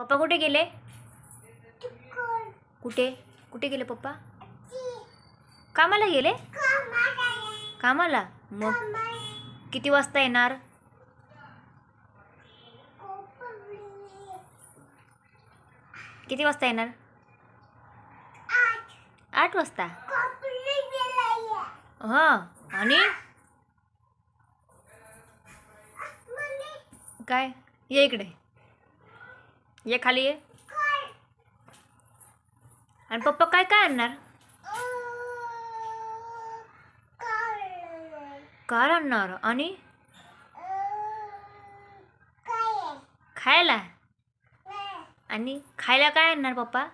पप्पा कुठे गेले? कुठे? कुठे गेले पप्पा? कामाला गेले? कामाला मग किती वाजता येणार? किती वाजता येणार? आठ. वाजता? हां आणि? काय? ये इकडे. ये खाली ये. आणि पप्पा काय काय आणणार? कार आणणार? आणि? खायला. आणि खायला काय आणणार पप्पा?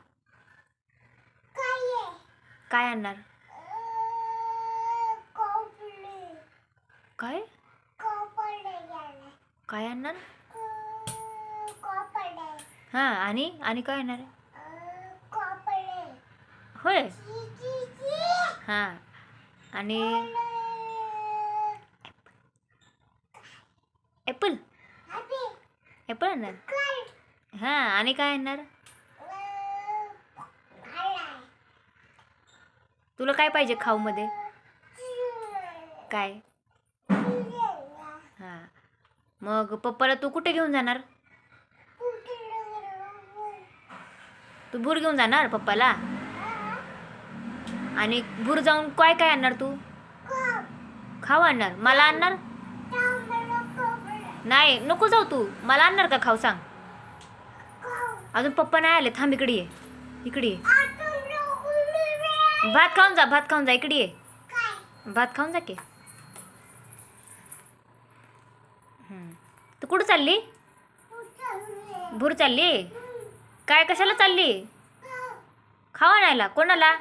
काय आणणार? काय? काय आणणार? हां आणि? आणि काय आणणार होय. हां आणि? ॲपल. ॲपल आणणार. हां आणि काय आणणार? तुला काय पाहिजे खाऊमध्ये? काय? हां. मग पप्पाला तू कुठे घेऊन जाणार? तू भूर घेऊन जाणार पप्पाला? आणि भूर जाऊन काय काय आणणार तू? खाऊ आणणार. मला आणणार? नाही नको जाऊ तू. मला आणणार का खाऊ सांग? अजून पप्पा नाही आले. थांब इकडे ये. इकडे ये. भात खाऊन जा भात खाऊन जा. इकडे ये. भात खाऊन जा की. तू कुठं चालली? भूर चालली? काय कशाला चालली? खावा नायला कोणाला?